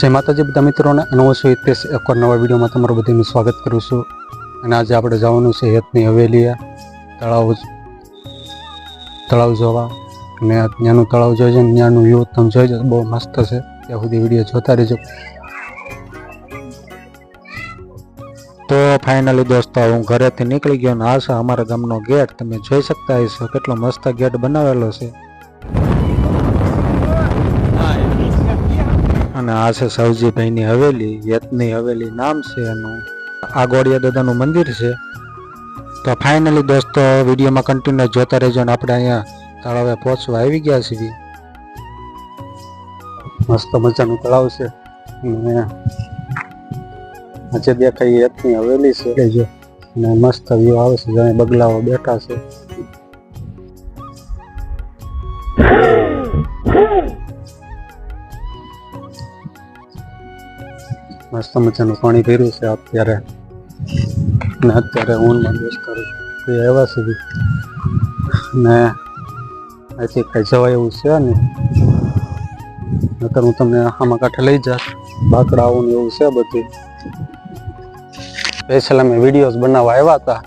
જય માતાજી બધા મિત્રોને હું છું હિતેશ. એકવાર નવા વિડીયોમાં તમારું બધાનું સ્વાગત કરું છું. અને આજે આપણે જવાનું છે હેતની હવેલીએ, તળાવ તળાવ જોવા. અને ત્યાંનું તળાવ જોઈજો ને ત્યાંનું વ્યૂ તમે જોઈજો બહુ મસ્ત છે. ત્યાં સુધી વીડિયો જોતા રહેજો. તો ફાઇનલી દોસ્તો, હું ઘરેથી નીકળી ગયો ને આ છે અમારા ગામનો ગેટ. તમે જોઈ શકતા હશો કેટલો મસ્ત ગેટ બનાવેલો છે. અને આ છે સવજીભાઈની હવેલી યતની હવેલી નામ છે એનું. આ ગોળિયા દાદાનું મંદિર છે. તો ફાઇનલી દોસ્તો વિડીયોમાં કન્ટિન્યુ જોતા રહેજો અને આપણે અહીંયા તળાવે પહોંચવા આવી ગયા છીએ. મસ્ત મજાનું તળાવ છે. અને આજે દેખાય યતની હવેલી છે. જો અને મસ્ત વ્યૂ આવે છે જ્યાં બગલાઓ બેઠા છે. મસ્ત મજાનું પાણી ભર્યું છે અત્યારે. ને અત્યારે ઊનમાં દોસ્તારો એ આવ્યા સુધી ને અહીંથી કાંઈ જવાય એવું છે ને નકર હું તમને આમાં કાંઠે લઈ જાત. બાકડાઓને એવું છે બધું. સ્પેશિયલ અમે વિડીયોઝ બનાવવા આવ્યા હતા.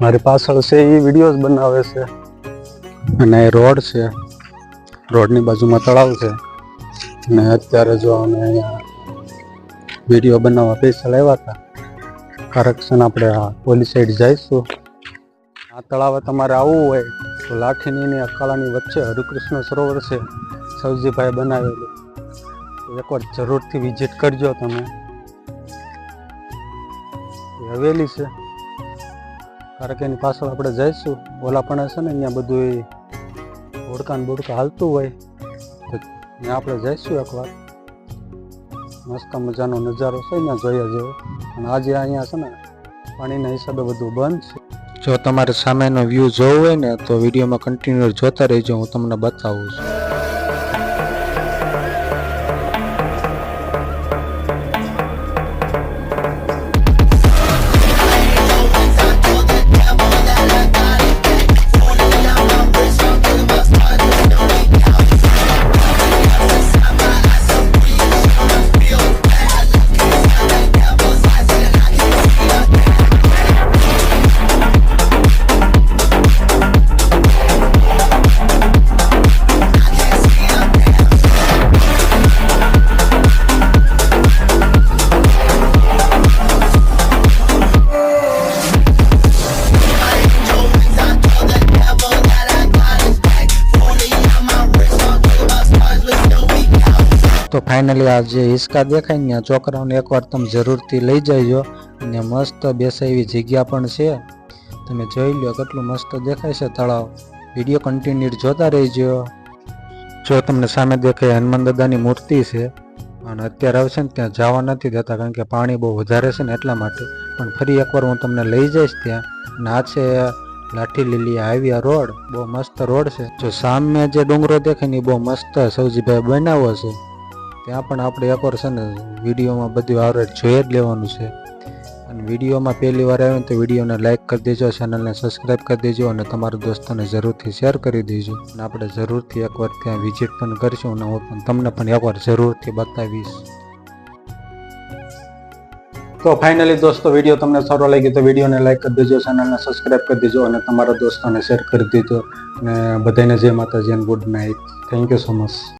મારી પાછળ છે એ વિડીયોઝ બનાવે છે. અને એ રોડ છે. રોડની બાજુમાં તળાવ છે. અને અત્યારે જો અમે અહીંયા વીડિયો બનાવવા પૈસા આવ્યા હતા. કરેક્શન આપણે આ પોલીસ સાઈડ જઈશું. આ તળાવે તમારે આવવું હોય તો લાઠીની ને અકાળાની વચ્ચે હરિકૃષ્ણ સરોવર છે. સવજીભાઈ બનાવેલું. એકવાર જરૂરથી વિઝિટ કરજો તમે. હવેલી છે. કારણ કે એની પાછળ આપણે જઈશું. ઓલા પણ છે ને, અહીંયા બધું એ બોડકા ને બોડકા હાલતું હોય. ત્યાં આપણે જઈશું એકવાર. મસ્ત મજાનો નજારો છે ત્યાં જોઈએ જેવો. અને આજે અહીંયા છે ને, પાણીના હિસાબે બધું બંધ છે. જો તમારે સામેનો વ્યૂ જોવો હોય ને, તો વિડીયોમાં કન્ટિન્યુ જોતા રહેજો, હું તમને બતાવું છું. તો ફાઇનલી આ જે હિસકા દેખાય ને છોકરાઓને એકવાર તમે જરૂરથી લઈ જજો અને મસ્ત બેસે એવી જગ્યા પણ છે. તમે જોઈ લો કેટલું મસ્ત દેખાય છે તળાવ. વીડિયો કન્ટિન્યુ જોતા રહીજો. જો તમને સામે દેખાય હનુમાન દાદાની મૂર્તિ છે અને અત્યારે આવશે ને ત્યાં જવા નથી દેતા કારણ કે પાણી બહુ વધારે છે ને એટલા માટે. પણ ફરી એકવાર હું તમને લઈ જઈશ ત્યાં. નાચે લાઠી લીલી હાઈવે રોડ. બહુ મસ્ત રોડ છે. જો સામે જે ડુંગરો દેખાય ને એ બહુ મસ્ત સૌજીભાઈ બનાવ્યો છે. ત્યાં પણ આપણે એકવાર છે ને વિડીયોમાં બધું આવરે જોઈ જ લેવાનું છે. અને વિડીયોમાં પહેલી વાર આવે તો વિડીયોને લાઇક કરી દેજો ચેનલને સબસ્ક્રાઈબ કરી દેજો અને તમારા દોસ્તોને જરૂરથી શેર કરી દેજો. અને આપણે જરૂરથી એકવાર ત્યાં વિઝિટ પણ કરીશું અને હું પણ તમને પણ એકવાર જરૂરથી બતાવીશ. તો ફાઇનલી દોસ્તો, વીડિયો તમને સારો લાગ્યો તો વિડીયોને લાઈક કરી દેજો ચેનલને સબસ્ક્રાઈબ કરી દેજો અને તમારા દોસ્તોને શેર કરી દેજો. અને બધાને જય માતાજી અને good night thank you so much